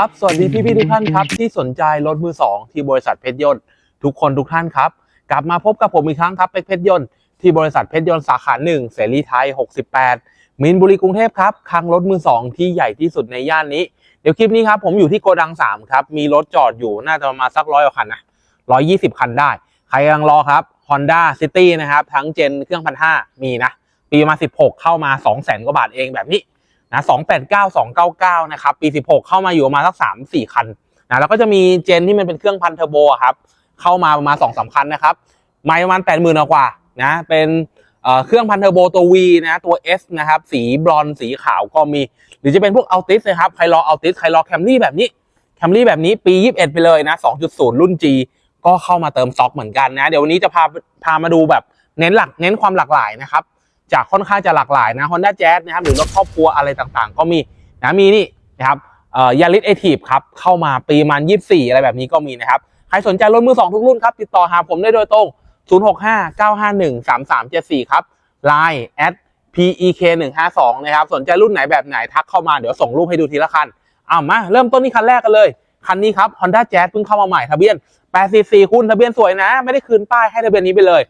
ครับ สวัสดีพี่พี่ทุกท่านครับ ที่สนใจรถมือสองที่บริษัทเพชรยนต์ ทุกคนทุกท่านครับ กลับมาพบกับผมอีกครั้งครับเป็กเพชรยนต์ที่บริษัทเพชรยนต์สาขาหนึ่งเสรีไทย 68 มินบุรีกรุงเทพครับคลังรถมือสองที่ใหญ่ที่สุดในย่านนี้ เดี๋ยวคลิปนี้ครับผมอยู่ที่โกดัง 3 ครับ มีรถจอดอยู่น่าจะประมาณสักร้อยกว่าคันนะ120คันได้ ใครกำลังรอครับ Honda City นะครับทั้งเจนเครื่องพันห้ามีนะปีมา 16 เข้ามา 200,000กว่าบาทเองแบบนี้ นะ289 299นะครับ ปี16เข้ามาอยู่ประมาณสัก3 4คันนะแล้วก็จะมีเจนที่มันเป็นเครื่องพันเทอร์โบครับ เข้ามาประมาณ2 3คันนะครับไม่ประมาณ80,000กว่านะเป็นเเครื่องพันเทอร์โบตัว V นะตัว S นะครับ สีบรอนซ์สีขาวก็มี หรือจะเป็นพวกอัลติสนะครับใครรออัลติสใครรอแคมรี่แบบนี้แคมรี่แบบนี้ปี 21 ไปเลยนะ 2.0 รุ่น G ก็เข้ามาเติมสต็อกเหมือนกันนะ เดี๋ยววันนี้จะพาพามาดูแบบเน้นหลักเน้นความหลากหลายนะครับ จากค่อนข้างจะหลากหลายนะ Honda Jazz นะครับหรือรถครอบครัวอะไรต่างๆ ก็มีนะมีนี่นะครับยาริสเอทีฟครับเข้ามาปีมัน24อะไรแบบนี้ก็มีนะครับ ใครสนใจรถมือ2ทุกรุ่นครับ ติดต่อหาผมได้โดยตรง 065 951 3374 ครับ Line at pek 152 นะครับ สนใจรุ่นไหนแบบไหนทักเข้ามาเดี๋ยวส่งรูปให้ดูทีละคันเอามา เริ่มต้นที่คันแรกกันเลย คันนี้ครับ Honda Jazz เพิ่งเข้ามาใหม่ทะเบียน844คุณทะเบียนสวยนะ ไม่ได้คืนป้ายให้ทะเบียนนี้ไปเลย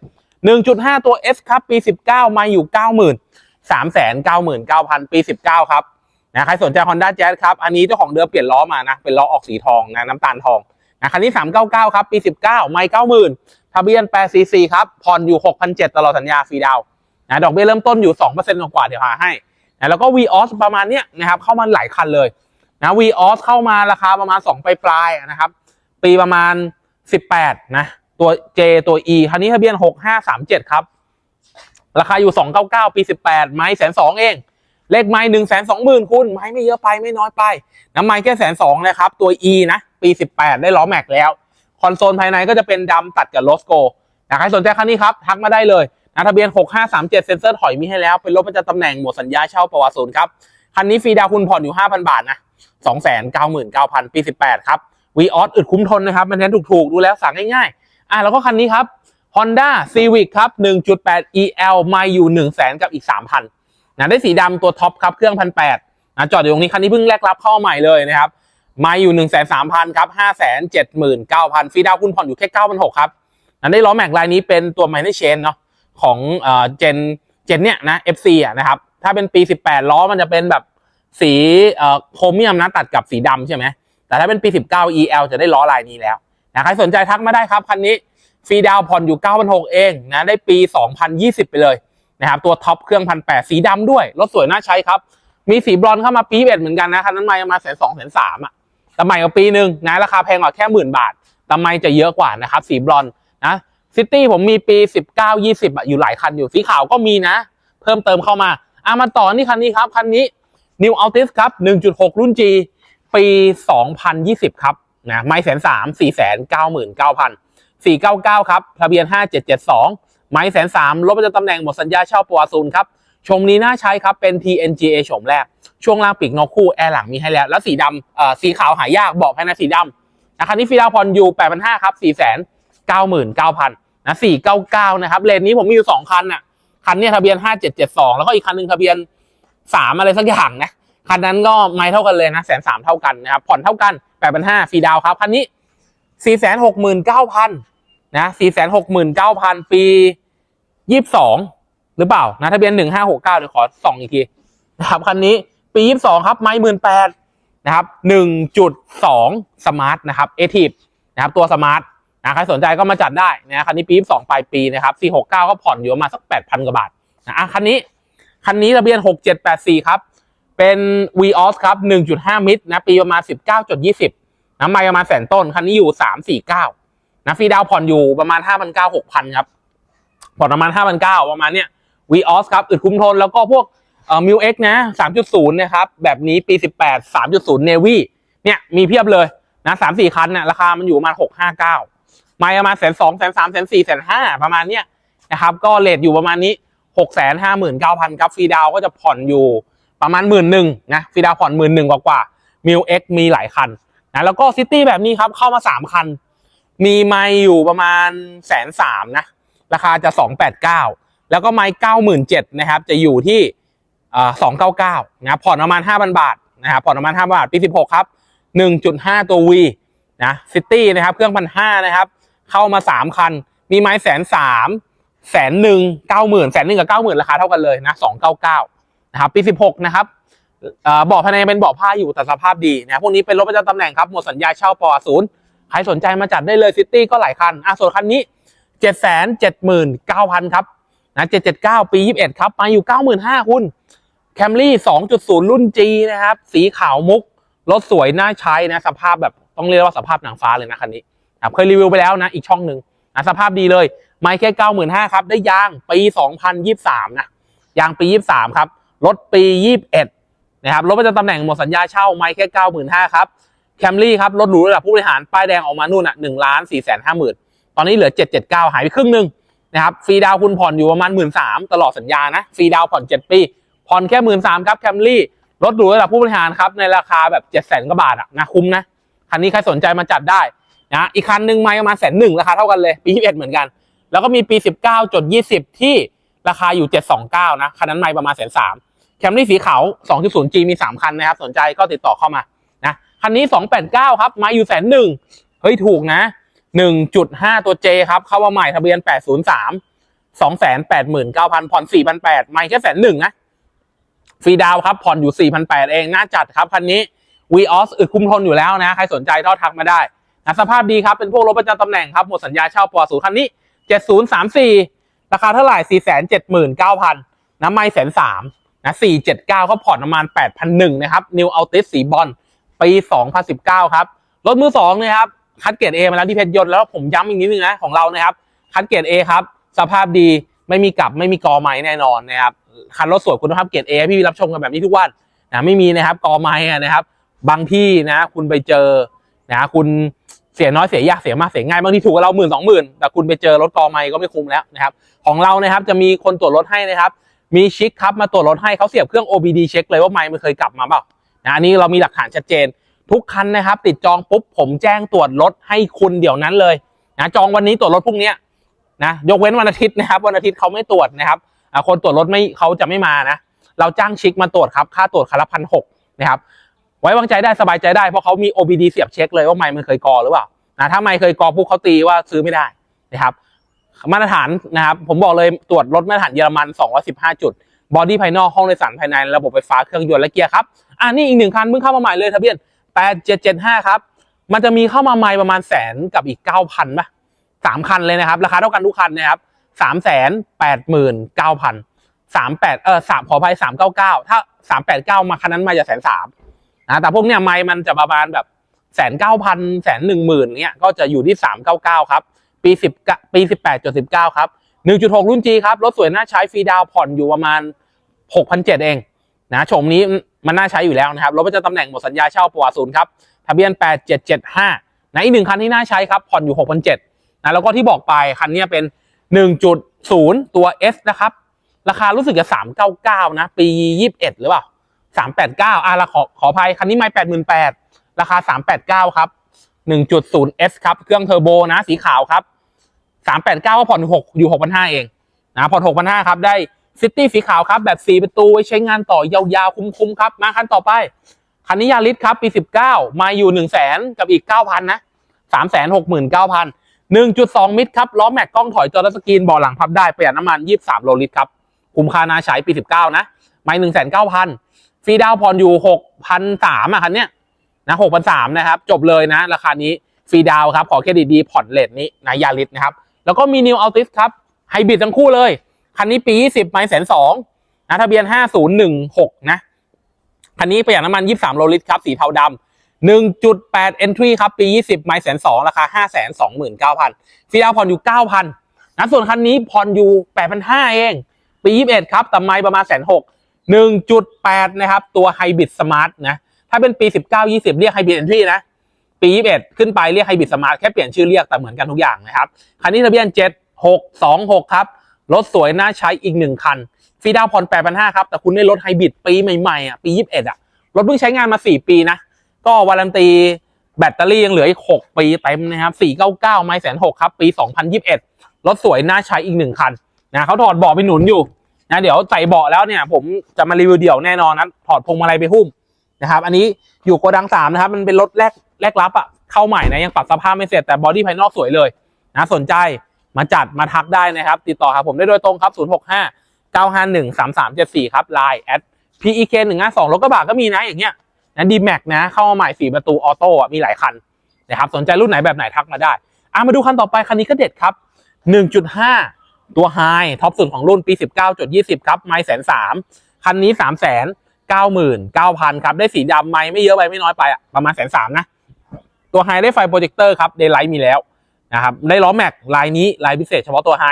1.5 ตัว S ครับ ปี 19 มาอยู่ 90,000 399,000 ปี 19 ครับนะใครสนใจ Honda Jazz ครับ อันนี้เจ้าของเดิมเปลี่ยนล้อมานะ เป็นล้อออกสีทองนะน้ำตาลทองนะคันนี้ 399 ครับ ปี 19 ไม่ 90,000 ทะเบียน 8cc ครับผ่อนอยู่ 6,700ตลอดสัญญาฟรีดาวนะดอกเบี้ยเริ่มต้นอยู่ 2%กว่าเดี๋ยวหาให้นะแล้วก็ Vios ประมาณเนี้ยนะครับเข้ามาหลายคันเลยนะ Vios เข้ามาราคาประมาณ 2 ปลายๆนะครับ ปีประมาณ 18 นะ ตัว J ตัว E คันนี้ทะเบียน 6537 ครับ ราคาอยู่ 299 ปี 18 ไม้แสนสองเอง เลขไม้หนึ่งแสนสองหมื่นคุณไม้ไม่เยอะไปไม่น้อยไป น้ำไม้แค่แสนสองนะครับ ตัว E นะ ปี 18 ได้ล้อแม็กแล้ว คอนโซลภายในก็จะเป็นดำตัดกับโลสโกนะใครสนใจคันนี้ครับ ทักมาได้เลยนะทะเบียน 6537 เซ็นเซอร์ถอยมีให้แล้ว เป็นรถประจำตำแหน่งหมดสัญญาเช่าประวัติศูนย์ครับ คันนี้ฟรีดาวคุณผ่อนอยู่ 5,000 บาทนะ299,000 ปี 18 ครับวีออสอึดคุ้มทนนะครับมันแทนถูกๆ ดูแล้วสั่งง่ายๆ อะแล้วก็คันนี้ครับ Honda Civic ครับ 1.8 EL มาอยู่1 0 0 0 0แสนกับอีก 3,000นะได้สีดำตัวท็อปครับ เครื่องพันแปดนะจอดอยู่ตรงนี้คันนี้เพิ่งแรกรับเข้าใหม่เลยนะครับ มาอยู่ 1 3 0 0 0 0 ครับ 5 7 9 0 0 0 ฟรีดาวคุณผ่อนอยู่แค่9,600ครับนะได้ล้อแม็กลายนี้เป็นตัว Minor Chain เนาะของเอ่อเจนเจนเนี้ยนะ FC อะนะครับถ้าเป็นปี 18 ล้อมันจะเป็นแบบสีเอ่อโครเมียมนะตัดกับสีดำใช่ไหมแต่ถ้าเป็นปี 19 EL จะได้ล้อลายนี้แล้ว นะใครสนใจทักมาได้ครับคันนี้ฟรีดาวผ่อนอยู่9,600เองนะได้ปี 2020 ไปเลยนะครับตัวท็อปเครื่องพันแปสีดำด้วย รถสวยน่าใช้ครับ มีสีบรอนเข้ามาปีเอ็ดเหมือนกันนะคันนั้นไม่มาแสนสองแสนสามอะแต่ใหม่กว่าปีหนึ่งนะราคาแพงกว่าแค่หมื่นบาทแต่ไม่จะเยอะกว่านะครับ สีบรอนนะซิตี้ผมมีปี 19 20อะอยู่หลายคันอยู่สีขาวก็มีนะ เพิ่มเติมเข้ามาอะมาต่อนี่คันนี้ครับ คันนี้ New Altis ครับ 1.6 รุ่น G ปี 2020 ครับ นะไม่แสนสามสี่แสนเก้าหมื่นเก้าพันสี่เก้าเก้าครับทะเบียน5772ไม้แสนสามรถประจำตำแหน่งหมดสัญญาเช่าปัวศูนครับชมนี้น่าใช้ครับเป็น TNGA ชมแรก ช่วงล่างปีกนกคู่แอร์หลังมีให้แล้ว แล้วสีดำเอ่อสีขาวหายากบอกภายในสีดำนะครับนี่ฟีดาวพรอยู่8,500ครับ4 9 9 0 0 0นเก้าพันนะ499นะครับเลนนี้ผมมีอยู่2คันน่ะคันนี้ทะเบียน5772แล้วก็อีกคันหนึ่งทะเบ3อะไรสักอย่างนะ คันนั้นก็ไม่เท่ากันเลยนะแสนสามเท่ากันนะครับ ผ่อนเท่ากันแปดพันห้าฟรีดาวครับ คันนี้สี่แสนหกหมื่นเก้าพันนะสี่แสนหกหมื่นเก้าพันปียี่สิบสองหรือเปล่านะทะเบียนหนึ่งห้าหกเก้าเดี๋ยวขอส่องอีกทีนะครับคันนี้ปียี่สิบสองครับ ไม่หมื่นแปดนะครับหนึ่งจุดสองสมาร์ทนะครับเอทีฟนะครับตัวสมาร์ทนะใครสนใจก็มาจัดได้นะคันนี้ปียี่สิบสองปลายปีนะครับสี่หกเก้าก็ผ่อนอยู่ประมาณสักแปดพันกว่าบาทนะอะคันนี้คันนี้ทะเบียนหกเจ็ดแปดสี่ครับ เป็น Vios ครับ 1.5 มิตรนะปีประมาณ 19.20นะไม่ประมาณแสนต้น คันนี้อยู่ 349นะฟรีดาวผ่อนอยู่ประมาณ 5,900 6,000 ครับ ผ่อนประมาณ 5,900 ประมาณเนี้ย Vios ครับ อึดคุ้มทน แล้วก็พวกเอ่อ Mil X นะ 3.0 นะครับ แบบนี้ปี 18 3.0 Navy เนี่ยมีเพียบเลยนะ3-4 คันน่ะราคามันอยู่ประมาณ 659 ไม่ประมาณแสนสองแสนสามแสนสี่แสนห้าประมาณเนี้ยนะครับ ก็เลทอยู่ประมาณนี้ 659,000 ครับ ฟรีดาวก็จะผ่อนอยู่ ประมาณหมื่นหนึ่งนะฟีดาวผ่อนหมื่นหนึ่งกว่าๆมิวเอ็กมีหลายคันนะแล้วก็ซิตี้แบบนี้ครับเข้ามาสามคัน มีไม่อยู่ประมาณแสนสามนะ ราคาจะสองแปดเก้าแล้วก็ไม่เก้าหมื่นเจ็ดนะครับ จะอยู่ที่สองเก้าเก้านะผ่อนประมาณห้าพันบาทนะครับผ่อนประมาณห้าบาทปีสิบหกครับ1.5ตัว V นะซิตี้นะครับเครื่องพันห้านะครับเข้ามา3คัน มีไม้แสนสามแสนหนึ่งเก้าหมื่นแสนหนึ่งกับเก้าหมื่นราคาเท่ากันเลยนะสองเก้าเก้า นะครับปี 16 นะครับเบาะภายในเป็นเบาะผ้าอยู่แต่สภาพดีนะพวกนี้เป็นรถประจำตำแหน่งครับหมดสัญญาเช่าปอศูนย์ใครสนใจมาจัดได้เลยซิตี้ก็หลายคันอะส่วนคันนี้ 7 7 9 0 0 0 ครับนะ779 ปี 21 ครับมาอยู่ 95,000คุณแคมรี่2.0 รุ่น G นะครับ สีขาวมุก รถสวยน่าใช้นะ สภาพแบบต้องเรียกว่าสภาพหนังฟ้าเลยนะคันนี้นะเคยรีวิวไปแล้วนะ อีกช่องหนึ่งนะสภาพดีเลย ไม่แค่ 95,000 ครับ ได้ยางปี 2023 นะ ยางปี 23 ครับ รถปี 21 นะครับ รถประจำตำแหน่งหมดสัญญาเช่าไม่แค่ 95,000ครับแคมรี่ครับ รถหรูระดับผู้บริหาร ป้ายแดงออกมานู่นอะ1ล้าน4 5 0 0 0ตอนนี้เหลือ 779 หายไปครึ่งหนึ่งนะครับ ฟรีดาวคุณผ่อนอยู่ประมาณ 1 3ื่นตลอดสัญญานะ ฟรีดาวผ่อน 7 ปี ผ่อนแค่1 3ื่นครับแคมรี่ รถหรูระดับผู้บริหารครับ ในราคาแบบ7 0 0 0 0 0กว่าบาทอะนะคุ้มนะ คันนี้ใครสนใจมาจัดได้นะอีกคันหนึ่งไมาประมาณแสนหนึ่งราคาเท่ากันเลย ปี 21 เหมือนกัน แล้วก็มีปี 19จด20 ที่ราคาอยู่ 729นะคันนั้นไม่ประมาณแสนสาม แคมรี่สีขาว 2.0G มี 3 คันนะครับ สนใจก็ติดต่อเข้ามานะคันนี้ 289 ครับ มาอยู่แสนหนึ่งเฮ้ย ถูกนะ 1.5 ตัว J ครับ เข้ามาใหม่ทะเบียน 803 289,000 ผ่อน 4,800ไม่แค่แสนหนึ่งนะฟรีดาวครับ ผ่อนอยู่ 4,800 เอง น่าจัดครับ คันนี้วีออสอึดคุ้มทนอยู่แล้วนะ ใครสนใจก็ทักมาได้นะสภาพดีครับ เป็นพวกรถประจำตำแหน่งครับ หมดสัญญาเช่าปอศูนย์คันนี้ 7034 ราคาเท่าไหร่ 479,000นะไม่แสนสาม นะ479เขาผ่อนประมาณ 8,001นะครับ New Altis สีบอลปี 2019 ครับ รถมือสองนะครับ คัดเกรด A มาแล้วที่เพชรยนต์แล้วผมย้ำอีกนิดนึงนะ ของเรานะครับ คัดเกรด A ครับ สภาพดีไม่มีกลับไม่มีกอไม้แน่นอนนะครับ คันรถสวยคุณภาพเกรด A พี่รับชมกันแบบนี้ทุกวันนะไม่มีนะครับกอไม้นะครับ บางที่นะคุณไปเจอนะคุณเสียน้อยเสียยากเสียมากเสียง่ายบางที่ถูกกว่าเราหมื่นสองหมื่นแต่คุณไปเจอรถกอไม้ก็ไม่คุ้มแล้วนะครับ ของเรานะครับจะมีคนตรวจรถให้นะครับ มีชิคครับมาตรวจรถให้เขาเสียบเครื่อง OBD เช็คเลยว่าไม้มันเคยกลับมาเปล่านะอันนี้เรามีหลักฐานชัดเจน ทุกคันนะครับ ติดจองปุ๊บผมแจ้งตรวจรถให้คุณเดี๋ยวนั้นเลยนะจองวันนี้ตรวจรถพรุ่งนี้นะยกเว้นวันอาทิตย์นะครับ วันอาทิตย์เขาไม่ตรวจนะครับคนตรวจรถไม่เขาจะไม่มานะเราจ้างชิคมาตรวจครับค่าตรวจคันละพันหกนะครับไว้วางใจได้สบายใจได้เพราะเขามี OBD เสียบเช็คเลยว่าไมค์มันเคยกอหรือเปล่านะถ้าไมค์เคยกอพวกเขาตีว่าซื้อไม่ได้นะครับ มาตรฐานนะครับ ผมบอกเลยตรวจรถมาตรฐานเยอรมัน 215 จุด บอดี้ภายนอกห้องโดยสารภายใน ระบบไฟฟ้าเครื่องยนต์และเกียร์ครับ อ่านี่อีกหนึ่งคันเพิ่งเข้ามาใหม่เลยทะเบียน 8775 ครับ มันจะมีเข้ามาใหม่ประมาณแสนกับอีก 9,000ป่ะสามคันเลยนะครับ ราคาเท่ากันทุกคันนะครับสามแสนแปดหมื่นเก้าพันสามแปดเออสามขออภัยสามเก้าเก้าถ้าสามแปดเก้ามาคันนั้นมาจะแสนสามนะแต่พวกเนี้ยไม้มันจะประมาณแบบแสนเก้าพันแสนหนึ่งหมื่นเนี้ยก็จะอยู่ที่สามเก้าเก้าครับ ปีสิบปีสิบแปดจุดสิบเก้าครับหนึ่งจุดหกรุ่นจีครับ รถสวยน่าใช้ฟรีดาวผ่อนอยู่ประมาณหกพันเจ็ดเองนะโฉมนี้มันน่าใช้อยู่แล้วนะครับ รถประจำตำแหน่งหมดสัญญาเช่าประวัติศูนย์ครับ ทะเบียน 8775นะอีกหนึ่งคันที่น่าใช้ครับ ผ่อนอยู่ 6,700นะแล้วก็ที่บอกไปคันนี้เป็น 1.0 ตัว S นะครับ ราคารู้สึกจะ 399 นะ ปี 21 หรือเปล่า 389อะละขอขออภัยคันนี้ไม่88,000ราคา 389 ครับ 1.0 S ครับ เครื่องเทอร์โบนะ สีขาวครับ 389ก็ผ่อน6อยู่6,500เองนะผ่อน6,500ครับได้ซิตี้สีขาวครับแบบ4ประตูไว้ใช้งานต่อยาวๆ คุ้มๆครับ มาคันต่อไป คันนี้ยาริสครับปี19มาอยู่1 0 0 0 0แสนกับอีก9,000นนะ3 6 9 0 0 0 1.2มิตรครับล้อแม็กกล้องถอยจอและสกรีนเบาะหลังพับได้ประหยัดน้ำมัน23โลลิตรครับคุ้มค่านาใช้ปี19นะไม่1 9 0 0 0ฟรีดาวผ่อนอยู่6,300อะคันเนี้ยนะ6,300นสามนะครับ จบเลยนะ ราคานี้ฟรีดาวครับ ขอเครดิตดีผ่อนเลทนี้นะยาริสนะครับ แล้วก็มี New Altis ครับไฮบริดทั้งคู่เลย คันนี้ปี 20 ไม่แสนสองนะทะเบียน 5016 นะ คันนี้ประหยัดน้ำมัน 23 โลลิตรครับ สีเทาดำ1.8 entry ครับ ปี 20 ไมล์แสนสองราคา 5 2 9 0 0 0ฟรีดาวน์ผ่อนอยู่ 9,000นะส่วนคันนี้ผ่อนอยู่ 8,500 เอง ปี 21 ครับแต่ไมล์ประมาณแสนหก1.8 นะครับ ตัวไฮบริดสมาร์ทนะ ถ้าเป็นปี 19 20 เรียกไฮบริด entry นะ ปี 21 ขึ้นไปเรียกไฮบริดสมาร์ทแค่เปลี่ยนชื่อเรียกแต่เหมือนกันทุกอย่างนะครับคันนี้ทะเบียน 7626 ครับรถสวยน่าใช้อีกหนึ่งคันฟรีดาวน์ผ่อน8,500ครับแต่คุณได้รถไฮบริดปีใหม่ๆอะปี 21 อะรถเพิ่งใช้งานมา 4 ปีนะก็วารันตีแบตเตอรี่ยังเหลืออีก 6 ปีเต็มนะครับ 499 ไมล์แสนหกครับ ปี 2021 รถสวยน่าใช้อีกหนึ่งคันนะเขาถอดเบาะไปหนุนอยู่นะเดี๋ยวใส่เบาะแล้วเนี่ย ผมจะมารีวิวเดี่ยวแน่นอนนะถอดพวงมาลัยไปหุ้มนะครับ อันนี้อยู่โกดังสามนะครับ มันเป็นรถแรก แรกรับอะเข้าใหม่นะยังปรับสภาพไม่เสร็จแต่บอดี้ภายนอกสวยเลยนะสนใจมาจัดมาทักได้นะครับ ติดต่อหาผมได้โดยตรงครับ 065 951 3374 ครับ Line at PEK 152รถกระบะก็มีนะอย่างเงี้ยนะ D Max นะ เข้ามาใหม่4ประตูออโต้อะมีหลายคันนะครับสนใจรุ่นไหนแบบไหนทักมาได้อะมาดูคันต่อไปคันนี้ก็เด็ดครับ 1.5 ตัวไฮท็อปสุดของรุ่นปี 19.20 ครับ ไม่แสนสามคันนี้ 3 9 9 0 0 0 ครับ ได้สีดำไม่ไม่เยอะไปไม่น้อยไปอะประมาณแสนสามนะ ตัวไฮได้ไฟโปรเจคเตอร์ครับเดย์ไลท์มีแล้วนะครับได้ล้อแม็กลายนี้ลายพิเศษเฉพาะตัวไฮ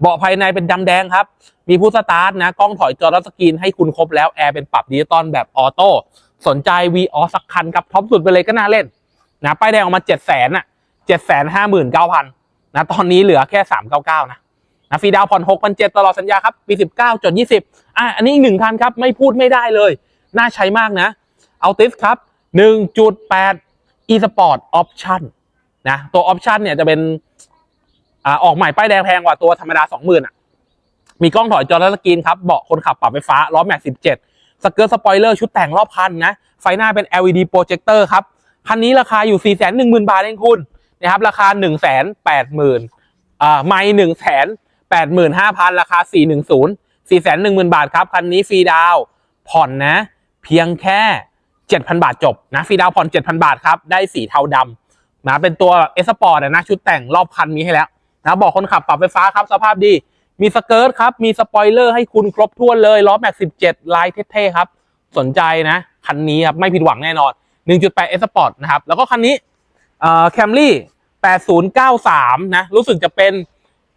เบาะภายในเป็นดำแดงครับ มีผู้สตาร์ทนะ กล้องถอยจอรัสกรีนให้คุณครบแล้วแอร์เป็นปรับดิจิตอลแบบออโต้สนใจ v ีออสักคันครับท็อปสุดไปเลยก็น่าเล่นนะป้ายแดงออกมา7 0 0 0 0นอะ7 5 9 0 0 0นนะตอนนี้เหลือแค่399นะนะฟรีดาวน์ผ่อน6 7 0 0ตลอดสัญญาครับ ปี19จด20อะอันนี้อีกหนึ่งคันครับ ไม่พูดไม่ได้เลย น่าใช้มากนะ เอาติสครับ1.8 e-sport option นะตัว option เนี่ยจะเป็นอ่าออกใหม่ป้ายแดงแพงกว่าตัวธรรมดา 20,000อะมีกล้องถอยจอและสกรีนครับเบาะคนขับปรับไฟฟ้าล้อแม็ก17 สเกิร์ตสปอยเลอร์ชุดแต่งรอบคันนะไฟหน้าเป็น LED โปรเจคเตอร์ครับคันนี้ราคาอยู่ 410,000 บาทเองคุณนะครับราคา 180,000อ่าไม่185,000 ราคา 410 410,000 บาทครับ คันนี้ฟรีดาวผ่อนนะ เพียงแค่ 7,000 บาทจบนะฟรีดาวผ่อน 7,000 บาทครับ ได้สีเทาดำนะเป็นตัวเอสปอร์ตนะชุดแต่งรอบคันมีให้แล้วนะบอกคนขับปรับไฟฟ้าครับสภาพดี มีสเกิร์ตครับ มีสปอยเลอร์ให้คุณครบถ้วนเลยล้อแม็ก 17 ลายเท่ๆครับ สนใจนะ คันนี้ครับ ไม่ผิดหวังแน่นอน 1.8 S Sport นะครับ แล้วก็คันนี้เอ่อ Camry 8093 นะ รู้สึกจะเป็น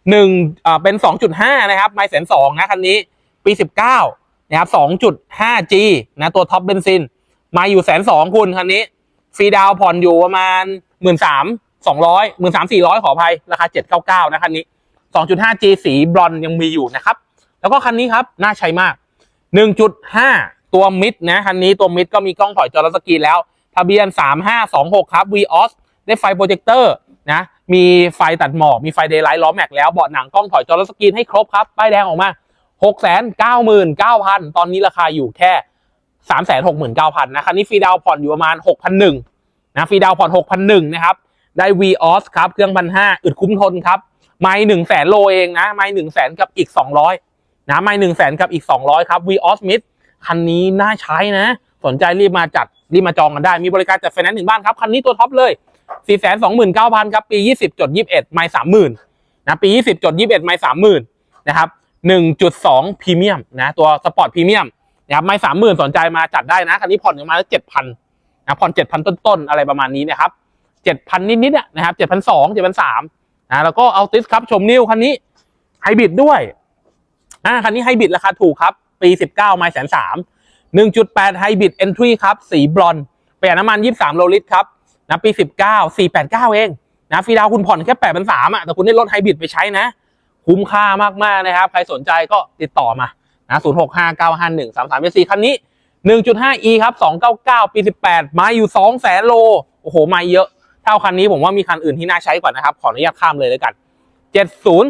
1อ่อเป็น 2.5 นะครับไม่แสนสองนะคันนี้ปี 19 นะครับ 2.5G นะตัวท็อปเบนซิน มาอยู่แสนสองคุณคันนี้ ฟรีดาวผ่อนอยู่ประมาณ1 3 0 0 200 1 3 400ขออภัย ราคา799นะคันนี้ 2.5G สีบรอนยังมีอยู่นะครับ แล้วก็คันนี้ครับ น่าใช้มาก1.5ตัวมิดนะคันนี้ตัวมิดก็มีกล้องถอยจอรสกีแล้ว ทะเบียน3526ครับ VOS ได้ไฟโปรเจคเตอร์นะมีไฟตัดหมอกมีไฟเดย์ไลท์ล้อแม็กแล้วเบาะหนังกล้องถอยจอรสกีให้ครบครับป้ายแดงออกมา699,000ตอนนี้ราคาอยู่แค่ 369,000นเก้าพันนะคันนี้ฟรีดาวผ่อนอยู่ประมาณ6,100นหนึ่งนะฟรีดาวผ่อน6,100นหนึ่งนะครับได้ VOS ครับเครื่องพันห้าอึดคุ้มทนครับไม่หนึ่งแสนโลเองนะไม่หนึ่งแสนกับอีก200นะไม่หนึ่งแสนกับอีก200ครับ VOS Mid คันนี้น่าใช้นะ สนใจรีบมาจัดรีบมาจองกันได้ มีบริการจัดไฟแนนซ์ถึงบ้านครับ คันนี้ตัวท็อปเลย4 2 9 0 0 0ครับ ปี 20จด21 ไม่ 30,000นะปี 20จด21 ไม่ 30,000นะครับ1.2พรีเมียมนะตัวสปอร์ตพรีเมียม นะครับไม่30,000สนใจมาจัดได้นะคันนี้ผ่อนอยู่มาแล้ว7,000นะผ่อน7,000ต้นๆอะไรประมาณนี้นะครับ7,000นิดๆนะครับ7,200 7,300นสามนะแล้วก็เอาติสครับชมนิวคันนี้ไฮบริดด้วยอ่าคันนี้ไฮบริดราคาถูกครับ ปี19ไม่แสนสาม1.8ไฮบริดเอนทรีครับ สีบรอนซ์ประหยัดน้ำมัน23โลลิตรครับนะปี19 489เก้าเองนะฟรีดาวคุณผ่อนแค่8 3 0 0อะแต่คุณได้รถไฮบริดไปใช้นะ คุ้มค่ามากๆนะครับ ใครสนใจก็ติดต่อมา นะ065951 3374คันนี้ 1.5e ครับ299ปี18มาอยู่2แสนโล โอ้โห มาเยอะ เท่าคันนี้ผมว่ามีคันอื่นที่น่าใช้กว่านะครับ ขออนุญาตข้ามเลยแล้วกัน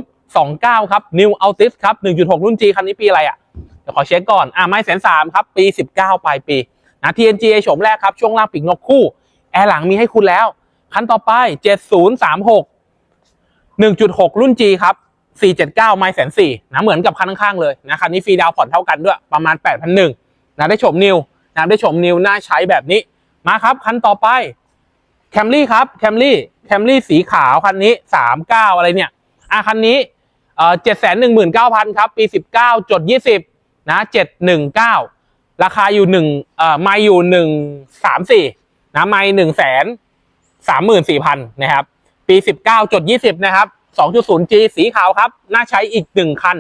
7029ครับ New Altis ครับ1.6รุ่น G คันนี้ปีอะไรอะ เดี๋ยวขอเช็คก่อน อ่าไม่แสนสามครับ ปี19ปลายปี นะ TNG โฉมแรกครับ ช่วงล่างปีกนกคู่ แอร์หลังมีให้คุณแล้ว คันต่อไป7036 1.6รุ่น G ครับ 479 ไม่แสนสี่นะเหมือนกับคันข้างๆเลยนะคันนี้ฟรีดาวผ่อนเท่ากันด้วยประมาณ8,100นะได้ชมนิวนะได้ชมนิวน่าใช้แบบนี้มาครับ คันต่อไปแคมรี่ครับแคมรี่แคมรี่สีขาวคันนี้ 39 อะไรเนี่ยอะคันนี้เอ่อ719,000ครับ ปี19จด20นะ719ราคาอยู่1เอ่อไม่อยู่134นะไม่1แสน34,000นสี่พันนะครับ ปี19จด20นะครับ 2.0G สีขาวครับ น่าใช้อีก1คัน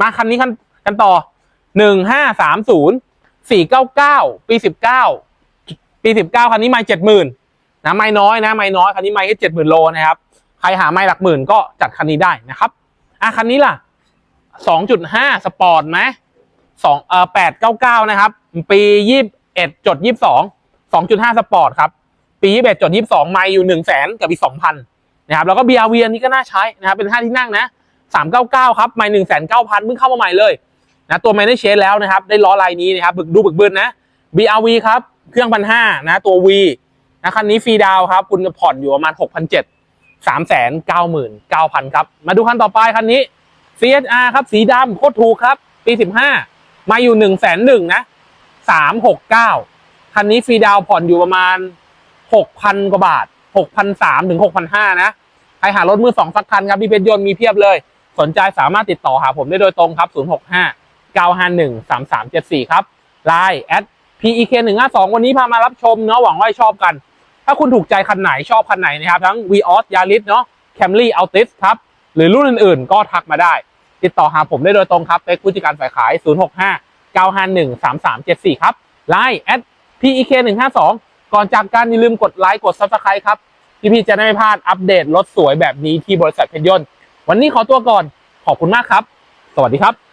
มาคันนี้คันกันต่อ 1530 499 ปี 19 ปี 19 คันนี้ไม่70,000นะไม่น้อยนะไม่น้อยคันนี้ไม่แค่เจ็ดหมื่นโลนะครับ ใครหาไม่หลักหมื่นก็จัดคันนี้ได้นะครับอะคันนี้ล่ะสองจุดห้าสปอร์ตไหมสองเอ่อแปดเก้าเก้านะครับ ปียี่สิบเอ็ดจดยี่สิบสองสองจุดห้าสปอร์ตครับ ปียี่สิบเอ็ดจดยี่สิบสองไม่อยู่หนึ่งแสนกับอีกสองพัน นะครับแล้วก็ BRV อันนี้ก็น่าใช้นะครับเป็นห้าที่นั่งนะสามเก้าเก้าครับไม่หนึ่งแสนเก้าพันเพิ่งเข้ามาใหม่เลยนะตัวไม่ได้เชนแล้วนะครับ ได้ล้อลายนี้นะครับบึกดูบึกบึนนะ BRV ครับเครื่องพันห้านะตัว V นะคันนี้ฟรีดาวครับ คุณจะผ่อนอยู่ประมาณหกพันเจ็ดสามแสนเก้าหมื่นเก้าพันครับ มาดูคันต่อไปคันนี้ CSR ครับ สีดำโคตรถูกครับ ปีสิบห้ามาอยู่หนึ่งแสนหนึ่งนะสามหกเก้าคันนี้ฟรีดาวผ่อนอยู่ประมาณหกพันกว่าบาท หกพันสามถึงหกพันห้านะใครหารถมือสองสักคันครับพี่เพชรยนต์มีเพียบเลย สนใจสามารถติดต่อหาผมได้โดยตรงครับ065 951 3374ครับ Line at PEK 152วันนี้พามารับชมเนาะหวังว่าชอบกัน ถ้าคุณถูกใจคันไหนชอบคันไหนนะครับ ทั้ง Vios Yaris เนาะ Camry Altis ครับ หรือรุ่นอื่นๆ ก็ทักมาได้ ติดต่อหาผมได้โดยตรงครับเป็นผู้จัดการฝ่ายขาย 065 951 3374 ครับ Line at PEK 152ก่อนจากการอย่าลืมกดไลค์กด Subscribe ครับ พี่ๆจะได้ไม่พลาดอัปเดตรถสวยแบบนี้ที่บริษัทเพนยนต์วันนี้ขอตัวก่อนขอบคุณมากครับ สวัสดีครับ